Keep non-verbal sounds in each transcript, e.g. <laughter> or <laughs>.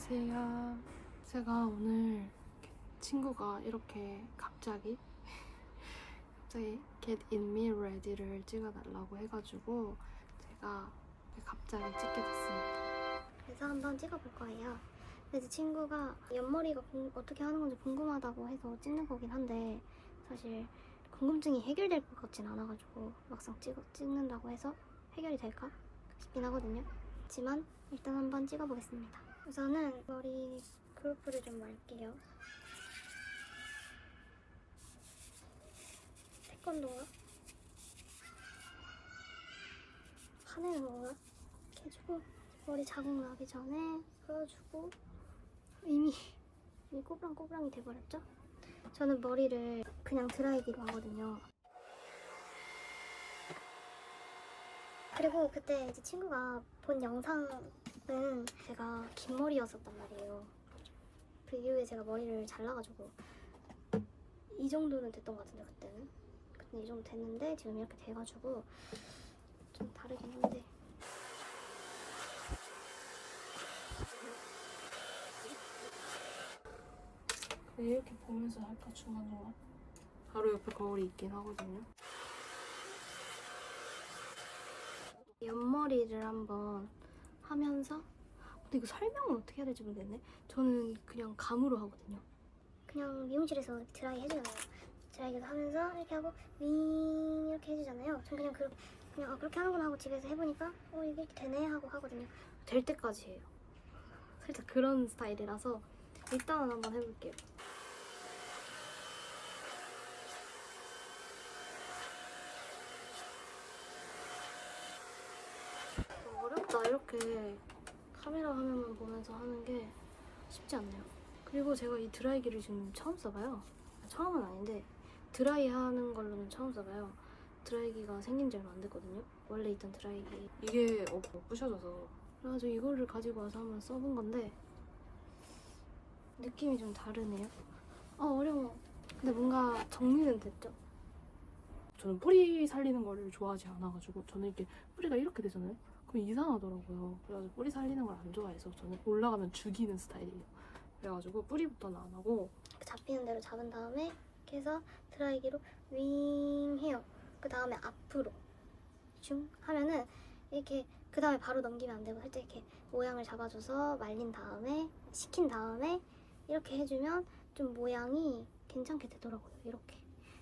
안녕하세요. 제가 오늘 친구가 이렇게 갑자기 <laughs> 갑자기 Get In Me Ready를 찍어달라고 해가지고 제가 갑자기 찍게 됐습니다. 그래서 한번 찍어볼 거예요. 제 친구가 옆머리가 궁- 어떻게 하는 건지 궁금하다고 해서 찍는 거긴 한데 사실 궁금증이 해결될 것 같진 않아가지고 막상 찍어, 찍는다고 해서 해결이 될까 싶긴 하거든요. 하지만 일단 한번 찍어보겠습니다. 우선은 머리 그루프를 좀 말게요. 태권도가 화내는 건가? 이렇게 해주고 머리 자국 나기 전에 풀어주고 이미 이미 꼬부랑꼬부랑이 돼버렸죠? 저는 머리를 그냥 드라이기로 하거든요. 그리고 그때 이제 친구가 본 영상 은 제가 긴 머리였었단 말이에요. 그 이후에 제가 머리를 잘라가지고 이 정도는 됐던 것 같은데 그때는. 그때 이 정도 됐는데 지금 이렇게 돼가지고 좀 다르긴 한데 근데 이렇게 보면서 할까 중간중간 바로 옆에 거울이 있긴 하거든요. 옆머리를 한번 하면서? 근데 이거 설명을 어떻게 해야 될지 모르겠네. 저는 그냥 감으로 하거든요. 그냥 미용실에서 드라이 해주잖아요. 드라이기도 하면서 이렇게 하고 윙 이렇게 해주잖아요. 전 그냥 그, 그냥 아, 그렇게 하는구나 하고 집에서 해보니까 어 이게 이렇게 되네 하고 하거든요. 될 때까지 해요. 살짝 그런 스타일이라서 일단은 한번 해볼게요 어렵다 이렇게 카메라 화면만 보면서 하는 게 쉽지 않네요. 그리고 제가 이 드라이기를 지금 처음 써봐요. 처음은 아닌데 드라이 하는 걸로는 처음 써봐요. 드라이기가 생긴 지 얼마 안 됐거든요. 원래 있던 드라이기. 이게 어, 부셔져서 그래가지고 이거를 가지고 와서 한번 써본 건데 느낌이 좀 다르네요. 아 어려워. 근데 뭔가 정리는 됐죠. 저는 뿌리 살리는 거를 좋아하지 않아가지고 저는 이렇게 뿌리가 이렇게 되잖아요. 그럼 이상하더라고요. 그래가지고 뿌리 살리는 걸 안 좋아해서 저는 올라가면 죽이는 스타일이에요. 그래가지고 뿌리부터는 안 하고 그 잡히는 대로 잡은 다음에 이렇게 해서 드라이기로 윙 해요. 그 다음에 앞으로 슝 하면은 이렇게 그 다음에 바로 넘기면 안 되고 살짝 이렇게 모양을 잡아줘서 말린 다음에 식힌 다음에 이렇게 해주면 좀 모양이 괜찮게 되더라고요. 이렇게.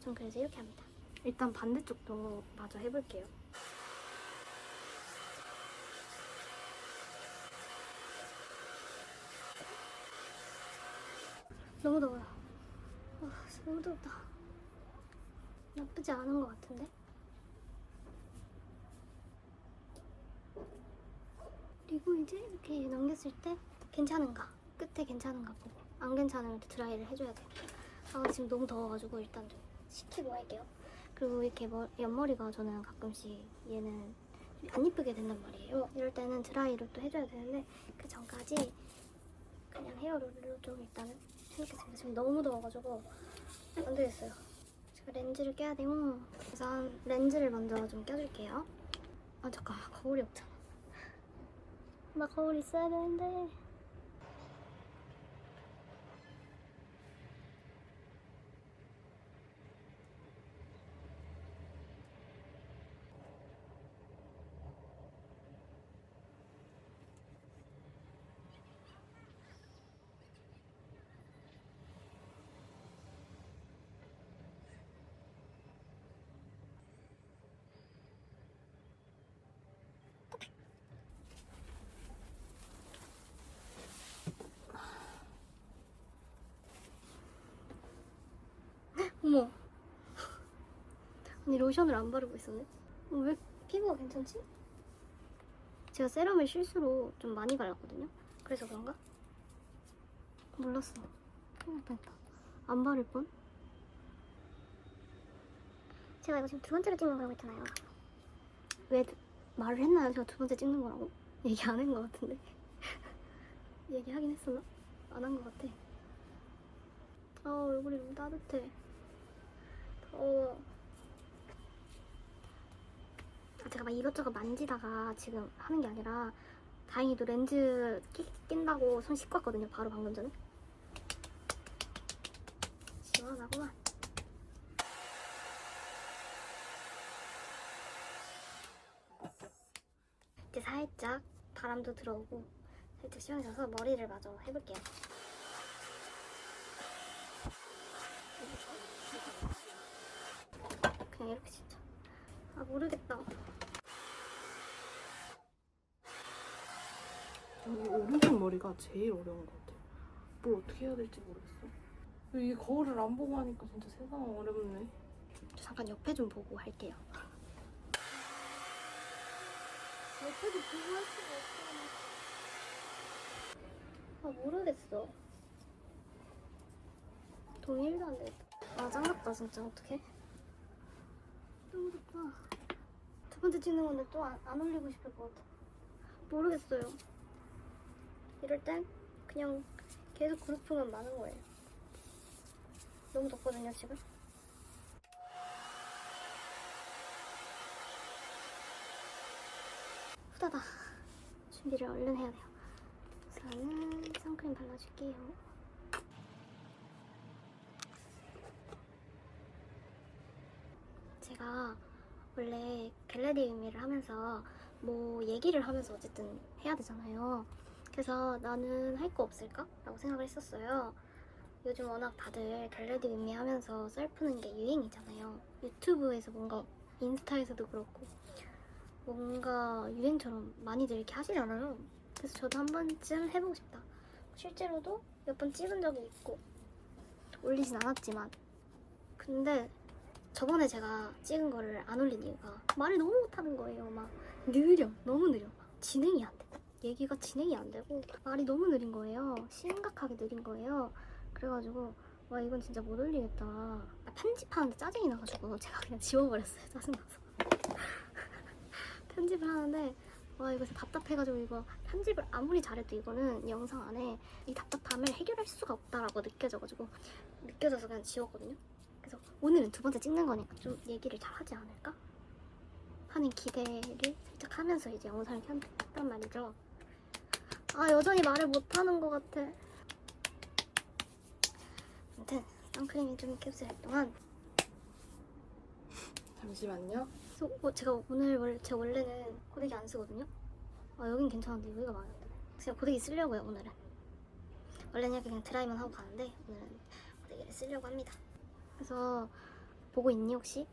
전 그래서 이렇게 합니다. 일단 반대쪽도 마저 해볼게요. 너무 더워요. 아, 너무 덥다. 나쁘지 않은 것 같은데? 그리고 이제 이렇게 넘겼을 때 괜찮은가? 끝에 괜찮은가 보고 안 괜찮으면 또 드라이를 해줘야 돼요. 아 지금 너무 더워가지고 일단 좀 식히고 할게요. 그리고 이렇게 머, 옆머리가 저는 가끔씩 얘는 안 이쁘게 된단 말이에요. 이럴 때는 드라이를 또 해줘야 되는데 그 전까지 그냥 헤어롤로 좀 일단은 해놓겠습니다. 지금 너무 더워가지고 안 되겠어요. 제가 렌즈를 껴야 돼요. 우선 렌즈를 먼저 좀 껴줄게요. 아 잠깐만 거울이 없잖아. 나 거울 있어야 되는데. 어머. 아니 로션을 안 바르고 있었네. 어, 왜 피부가 괜찮지? 제가 세럼을 실수로 좀 많이 발랐거든요. 그래서 그런가? 몰랐어. 큰일. 안 바를 뻔? 제가 이거 지금 두 번째로 찍는 거라고 했잖아요. 왜 두- 말을 했나요? 제가 두 번째 찍는 거라고? <laughs> 얘기 안 한 것 같은데. <laughs> 얘기하긴 했었나? 안 한 것 같아. 아 얼굴이 너무 따뜻해. 더워. 아, 제가 막 이것저것 만지다가 지금 하는 게 아니라 다행히도 렌즈 끼, 낀다고 손 씻고 왔거든요. 바로 방금 전에. 시원하구만. 이제 살짝 바람도 들어오고 살짝 시원해져서 머리를 마저 해볼게요. 그냥 이렇게 진짜. 아 모르겠다. 저는 이 오른쪽 머리가 제일 어려운 것 같아요. 뭘 어떻게 해야 될지 모르겠어. 이게 거울을 안 보고 하니까 진짜 세상 어렵네. 저 잠깐 옆에 좀 보고 할게요. 옆에도 보고 할 수가 없어. 아 모르겠어. 돈이 1도 안 되겠다. 아 짱났다 진짜 어떡해? 너무 좋다. 두 번째 찍는 건데 또 안 올리고 싶을 것 같아. 모르겠어요. 이럴 땐 그냥 계속 그룹프만 많은 거예요. 너무 덥거든요 지금. 후다다 준비를 얼른 해야 돼요 우선은 선크림 발라줄게요 제가 원래 겟레디 의미를 하면서 뭐 얘기를 하면서 어쨌든 해야 되잖아요 그래서 나는 할 거 없을까? 라고 생각을 했었어요 요즘 워낙 다들 겟레디 의미 하면서 썰 푸는 게 유행이잖아요 유튜브에서 뭔가 인스타에서도 그렇고 뭔가 유행처럼 많이들 이렇게 하시잖아요. 그래서 저도 한 번쯤 해보고 싶다. 실제로도 몇 번 찍은 적이 있고 올리진 않았지만 근데 저번에 제가 찍은 거를 안 올린 이유가 말을 너무 못하는 거예요. 막 느려, 너무 느려. 막 진행이 안 돼. 얘기가 진행이 안 되고 말이 너무 느린 거예요. 심각하게 느린 거예요. 그래가지고 와 이건 진짜 못 올리겠다. 아, 편집하는데 짜증이 나가지고 제가 그냥 지워버렸어요. 짜증나서. <laughs> 편집을 하는데 와 이거 답답해가지고 이거 편집을 아무리 잘해도 이거는 영상 안에 이 답답함을 해결할 수가 없다라고 느껴져가지고 느껴져서 그냥 지웠거든요. 그래서 오늘은 두 번째 찍는 거니까 좀 얘기를 잘 하지 않을까 하는 기대를 살짝 하면서 이제 영상을 켰단 말이죠. 아 여전히 말을 못하는 것 같아. 아무튼 선크림이 좀 캡슐 할 동안 잠시만요. 그래서 어, 제가 오늘 원래 제 원래는 고데기 안 쓰거든요. 아 여긴 괜찮은데 여기가 들어요. 그냥 고데기 쓰려고요 오늘은. 원래는 그냥 드라이만 하고 가는데 오늘은 고데기를 쓰려고 합니다. 그래서 보고 있니 혹시?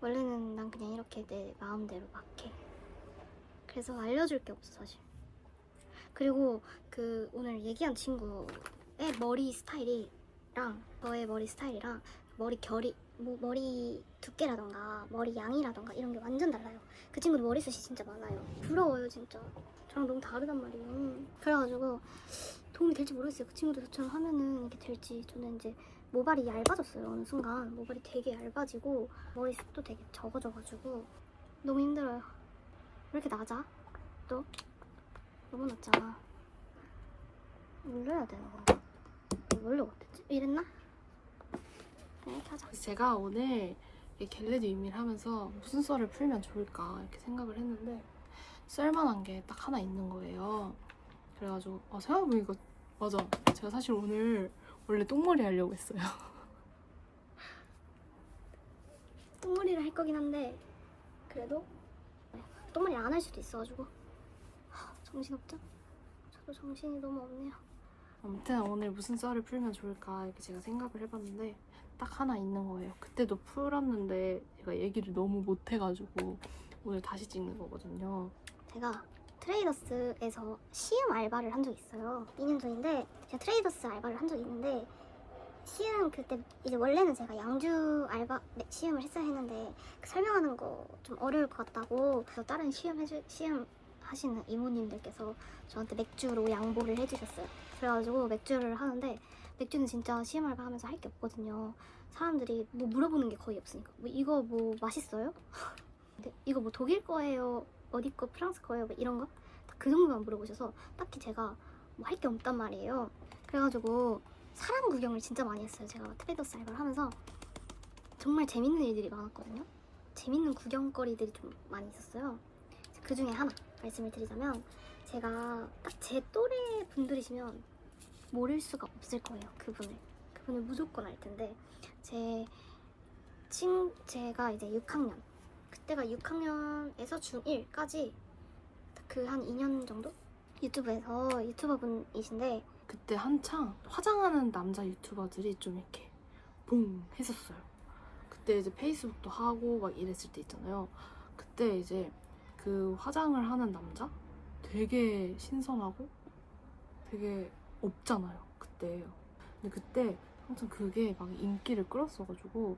원래는 난 그냥 이렇게 내 마음대로 막 해. 그래서 알려줄 게 없어 사실. 그리고 그 오늘 얘기한 친구의 머리 스타일이랑 저의 머리 스타일이랑 머리 결이 뭐 머리 두께라던가 머리 양이라던가 이런 게 완전 달라요. 그 친구도 머리숱이 진짜 많아요. 부러워요 진짜. 저랑 너무 다르단 말이에요. 그래가지고 도움이 될지 모르겠어요. 그 친구도 저처럼 하면은 이게 될지 저는 이제 모발이 얇아졌어요 어느 순간 모발이 되게 얇아지고 머리숱도 되게 적어져가지고 너무 힘들어요. 왜 이렇게 낮아? 또 너무 낮잖아. 올려야 되는 건가? 원래 어땠지? 이랬나? 그냥 이렇게 하자. 그래서 제가 오늘 이 겟레디 의미를 하면서 무슨 썰을 풀면 좋을까 이렇게 생각을 했는데 쓸만한 게 딱 하나 있는 거예요. 그래가지고 아, 생각해보니까 맞아. 제가 사실 오늘 원래 똥머리 하려고 했어요. 똥머리를 할 거긴 한데 그래도 똥머리를 안할 수도 있어가지고 하, 정신없죠? 저도 정신이 너무 없네요. 아무튼 오늘 무슨 썰을 풀면 좋을까 이렇게 제가 생각을 해봤는데 딱 하나 있는 거예요. 그때도 풀었는데 제가 얘기를 너무 못해가지고 오늘 다시 찍는 거거든요. 제가 트레이더스에서 시음 알바를 한 적이 있어요. 2년 전인데 제가 트레이더스 알바를 한 적이 있는데 시음 그때 이제 원래는 제가 양주 알바 네, 시음을 했어야 했는데 그 설명하는 거 좀 어려울 것 같다고 그래서 다른 시음 해주 시음 하시는 이모님들께서 저한테 맥주로 양보를 해주셨어요. 그래가지고 맥주를 하는데 맥주는 진짜 알바 하면서 할 게 없거든요. 사람들이 뭐 물어보는 게 거의 없으니까 뭐 이거 뭐 맛있어요? <laughs> 이거 뭐 독일 거예요? 어디 거 프랑스 거예요? 뭐 이런 거? 딱 그 정도만 물어보셔서 딱히 제가 뭐 할 게 없단 말이에요. 그래가지고 사람 구경을 진짜 많이 했어요. 제가 트레이더스 알바를 하면서 정말 재밌는 일들이 많았거든요. 재밌는 구경거리들이 좀 많이 있었어요. 그 중에 하나 말씀을 드리자면 제가 딱 제 또래 분들이시면 모를 수가 없을 거예요 그분을 그분을 무조건 알 텐데 제 친, 제가 이제 6학년 그때가 6학년에서 중1까지 그 한 2년 정도 유튜브에서 유튜버 분이신데 그때 한창 화장하는 남자 유튜버들이 좀 이렇게 봉 했었어요. 그때 이제 페이스북도 하고 막 이랬을 때 있잖아요. 그때 이제 그 화장을 하는 남자 되게 신선하고 되게 없잖아요. 그때. 근데 그때 항상 그게 막 인기를 끌었어가지고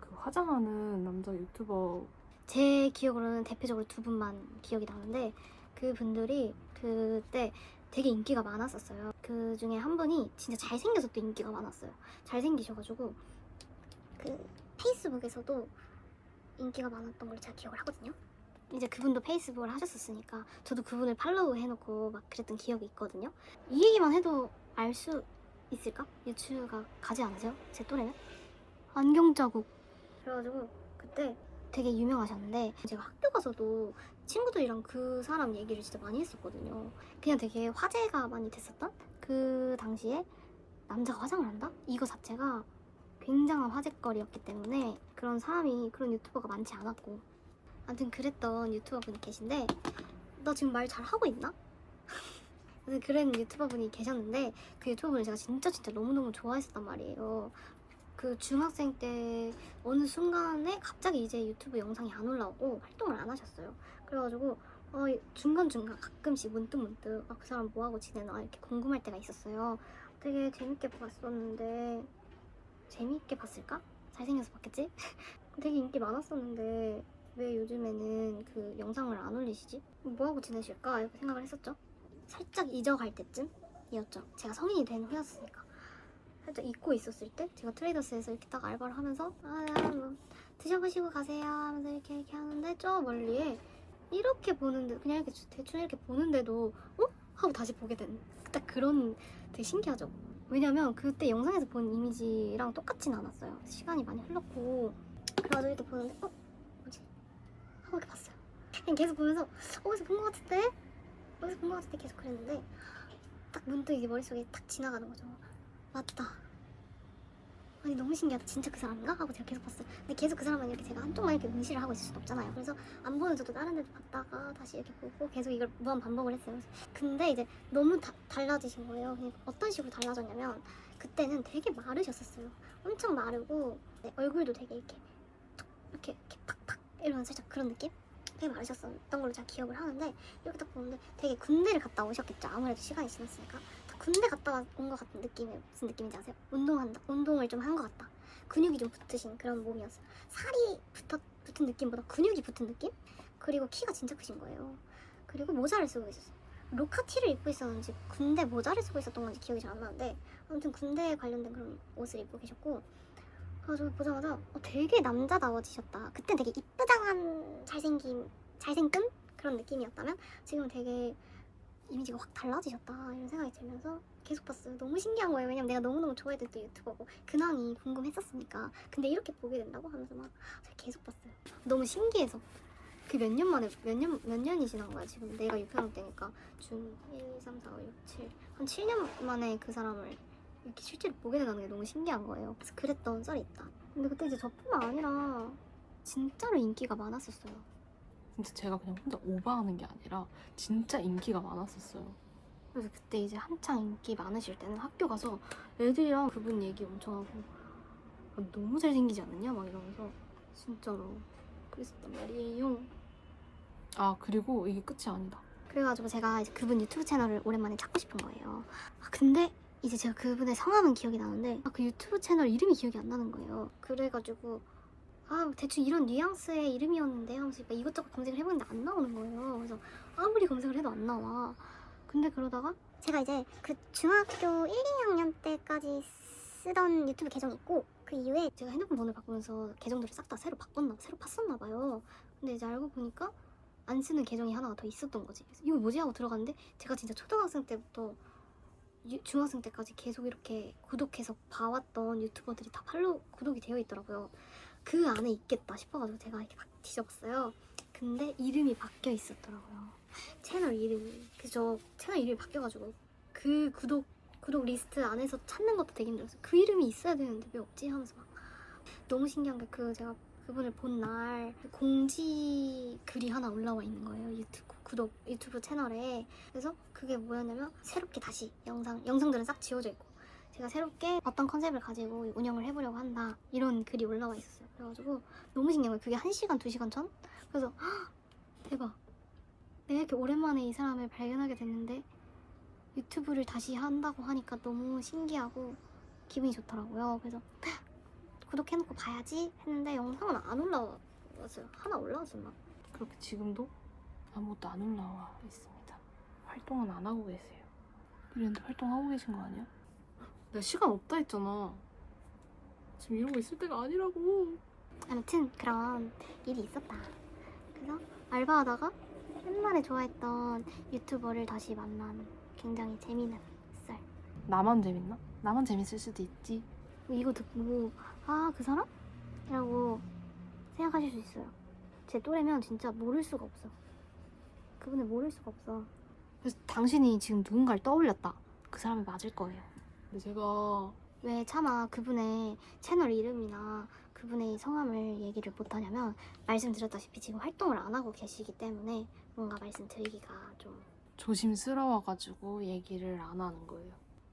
그 화장하는 남자 유튜버 제 기억으로는 대표적으로 두 분만 기억이 나는데 그 분들이 그때 되게 인기가 많았었어요. 그 중에 한 분이 진짜 잘생겨서 또 인기가 많았어요. 잘생기셔가지고 그 페이스북에서도 인기가 많았던 걸 제가 기억을 하거든요. 이제 그분도 페이스북을 하셨었으니까 저도 그분을 팔로우 해놓고 막 그랬던 기억이 있거든요. 이 얘기만 해도 알 수 있을까? 유추가 가지 않으세요? 제 또래는? 안경 자국. 그래가지고 그때 되게 유명하셨는데 제가 학교 가서도 친구들이랑 그 사람 얘기를 진짜 많이 했었거든요. 그냥 되게 화제가 많이 됐었던 그 당시에 남자가 화장을 한다? 이거 자체가 굉장한 화제거리였기 때문에 그런 사람이 그런 유튜버가 많지 않았고 아무튼 그랬던 유튜버 분이 계신데 나 지금 말 잘 하고 있나? <laughs> 아무튼 그런 유튜버 분이 계셨는데 그 유튜버 분을 제가 진짜 진짜 너무너무 좋아했었단 말이에요. 그 중학생 때 어느 순간에 갑자기 이제 유튜브 영상이 안 올라오고 활동을 안 하셨어요. 그래가지고 어, 중간중간 가끔씩 문득문득 아, 그 사람 뭐하고 지내나 이렇게 궁금할 때가 있었어요. 되게 재밌게 봤었는데 재밌게 봤을까? 잘생겨서 봤겠지? <laughs> 되게 인기 많았었는데 왜 요즘에는 그 영상을 안 올리시지? 뭐하고 지내실까? 이렇게 생각을 했었죠. 살짝 잊어갈 때쯤이었죠. 제가 성인이 된 후였으니까. 살짝 잊고 있었을 때 제가 트레이더스에서 이렇게 딱 알바를 하면서 아, 뭐 드셔보시고 가세요 하면서 이렇게 이렇게 하는데 저 멀리에 이렇게 보는데 그냥 이렇게 대충 이렇게 보는데도 어? 하고 다시 보게 된딱 그런 되게 신기하죠. 왜냐면 그때 영상에서 본 이미지랑 똑같진 않았어요. 시간이 많이 흘렀고 그래가지고 이렇게 보는데 어? 뭐지? 하고 이렇게 봤어요. 그냥 계속 보면서 어디서 본 것 같은데? 어디서 본 것 같은데 계속 그랬는데 딱 문득 이제 머릿속에 딱 지나가는 거죠. 맞다. 아니 너무 신기하다. 진짜 그 사람인가? 하고 제가 계속 봤어요. 근데 계속 그 사람만 이렇게 제가 한쪽만 이렇게 응시를 하고 있을 수는 없잖아요. 그래서 안 보는 저도 다른 데도 봤다가 다시 이렇게 보고 계속 이걸 무한 반복을 했어요. 근데 이제 너무 다, 달라지신 거예요. 어떤 식으로 달라졌냐면 그때는 되게 마르셨었어요. 엄청 마르고 네, 얼굴도 되게 이렇게 툭 이렇게 이렇게 팍팍 이런 살짝 그런 느낌? 되게 마르셨었던 걸로 제가 기억을 하는데 이렇게 딱 보는데 되게 군대를 갔다 오셨겠죠. 아무래도 시간이 지났으니까. 군대 갔다 온 것 같은 느낌이 무슨 느낌인지 아세요? 운동한다. 운동을 좀 한 것 같다. 근육이 좀 붙으신 그런 몸이었어요. 살이 붙었, 붙은 느낌보다 근육이 붙은 느낌? 그리고 키가 진짜 크신 거예요. 그리고 모자를 쓰고 있었어요. 로카티를 입고 있었는지 군대 모자를 쓰고 있었던 건지 기억이 잘 안 나는데 아무튼 군대에 관련된 그런 옷을 입고 계셨고 그래서 보자마자 어, 되게 남자다워지셨다. 그땐 되게 이쁘장한 잘생김, 잘생김 그런 느낌이었다면 지금은 되게 이미지가 확 달라지셨다 이런 생각이 들면서 계속 봤어요. 너무 신기한 거예요. 왜냐면 내가 너무너무 좋아했던 또 유튜버고 근황이 궁금했었으니까. 근데 이렇게 보게 된다고 하면서 막 계속 봤어요. 너무 신기해서 그 몇 년 만에 몇 년 몇 년이 지난 거야 지금 내가 6학년 때니까 중 1, 2, 3, 4, 5, 6, 7한 7년 만에 그 사람을 이렇게 실제로 보게 되는 게 너무 신기한 거예요. 그래서 그랬던 썰이 있다. 근데 그때 이제 저뿐만 아니라 진짜로 인기가 많았었어요. 진짜 제가 그냥 혼자 오버하는 게 아니라 진짜 인기가 많았었어요. 그래서 그때 이제 한창 인기 많으실 때는 학교 가서 애들이랑 그분 얘기 엄청 하고 아, 너무 잘생기지 않느냐 막 이러면서 진짜로 그랬었단 말이에요. 아 그리고 이게 끝이 아니다. 그래가지고 제가 이제 그분 유튜브 채널을 오랜만에 찾고 싶은 거예요. 아, 근데 이제 제가 그분의 성함은 기억이 나는데 아, 그 유튜브 채널 이름이 기억이 안 나는 거예요. 그래가지고 아 대충 이런 뉘앙스의 이름이었는데 하면서 막 이것저것 검색을 해보는데 안 나오는 거예요. 그래서 아무리 검색을 해도 안 나와. 근데 그러다가 제가 이제 그 중학교 1, 2학년 때까지 쓰던 유튜브 계정이 있고 그 이후에 제가 핸드폰 번호를 바꾸면서 계정들을 싹 다 새로 바꿨나 새로 팠었나 봐요. 근데 이제 알고 보니까 안 쓰는 계정이 하나가 더 있었던 거지. 이거 뭐지 하고 들어갔는데 제가 진짜 초등학생 때부터 유- 중학생 때까지 계속 이렇게 구독해서 봐왔던 유튜버들이 다 팔로우 구독이 되어 있더라고요. 그 안에 있겠다 싶어가지고 제가 이렇게 막 뒤져봤어요. 그 근데 이름이 바뀌어 있었더라고요. 채널 이름이. 그저 채널 이름이 바뀌어가지고 그 구독 구독 리스트 안에서 찾는 것도 되게 힘들었어요. 그 이름이 있어야 되는데 왜 없지 하면서 막 너무 신기한 게 그 제가 그분을 본 날 공지 글이 하나 올라와 있는 거예요. 유튜브 구독 유튜브 채널에. 그래서 그게 뭐였냐면 새롭게 다시 영상 영상들은 싹 지워져 있고 제가 새롭게 어떤 컨셉을 가지고 운영을 해보려고 한다 이런 글이 올라와 있었어요. 그래가지고 너무 신기한 거예요. 그게 1시간, 2시간 전? 그래서 헉, 대박. 내가 이렇게 오랜만에 이 사람을 발견하게 됐는데 유튜브를 다시 한다고 하니까 너무 신기하고 기분이 좋더라고요. 그래서 헉, 구독해놓고 봐야지 했는데 영상은 안 올라왔어요. 하나 올라왔었나? 그렇게 지금도 아무것도 안 올라와 있습니다. 활동은 안 하고 계세요. 이랬는데 활동하고 계신 거 아니야? 내가 시간 없다 했잖아. 지금 이러고 있을 때가 아니라고. 아무튼 그런 일이 있었다. 그래서 알바하다가 옛날에 좋아했던 유튜버를 다시 만난 굉장히 재미있는 썰. 나만 재밌나? 나만 재밌을 수도 있지. 이거 듣고 아 그 사람? 이라고 생각하실 수 있어요. 제 또래면 진짜 모를 수가 없어. 그분을 모를 수가 없어. 그래서 당신이 지금 누군가를 떠올렸다. 그 사람이 맞을 거예요. 근데 제가 왜 차마 그분의 채널 이름이나 그분의 성함을 얘기를 못하냐면 말씀드렸다시피 지금 활동을 안 하고 계시기 때문에 뭔가 말씀드리기가 좀 조심스러워가지고 얘기를 안 하는 거예요.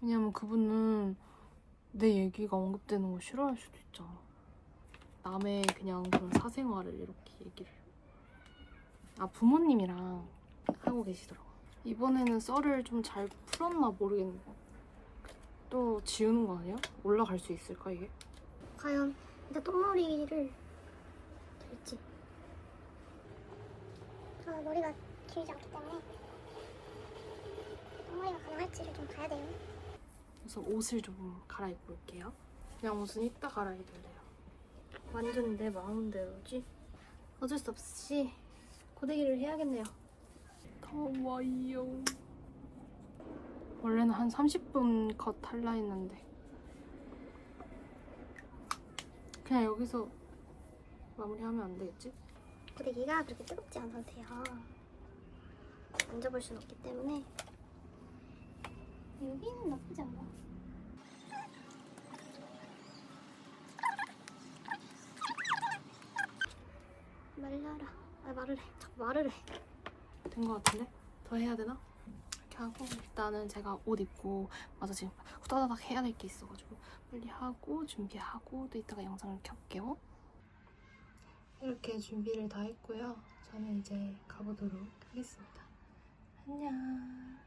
왜냐면 그분은 내 얘기가 언급되는 거 싫어할 수도 있잖아. 남의 그냥 그런 사생활을 이렇게 얘기를. 아, 부모님이랑 하고 계시더라고. 이번에는 썰을 좀 잘 풀었나 모르겠네. 또 지우는 거 아니야? 올라갈 수 있을까, 이게? 과연 일단 똥머리를 될지 저 머리가 길지 않기 때문에 똥머리가 가능할지를 좀 봐야 돼요 그래서 옷을 좀 갈아입고 올게요. 그냥 옷은 이따 갈아입을래요. 완전 내 마음대로지? 어쩔 수 없이 고데기를 해야겠네요. 더워요. 원래는 한 30분 컷 할라 했는데. 그냥 여기서 마무리하면 안 되겠지? 고데기가 그렇게 뜨겁지 않아도 돼요. 만져볼 수는 없기 때문에. 여기는 나쁘지 않아. 말라라. 아 말을 해 말을 해 된 것 같은데? 더 해야 되나? 이렇게 하고 일단은 제가 옷 입고 와서 지금 후다다닥 해야 될 게 있어가지고 빨리 하고 준비하고 또 이따가 영상을 켤게요. 이렇게 준비를 다 했고요. 저는 이제 가보도록 하겠습니다. 안녕.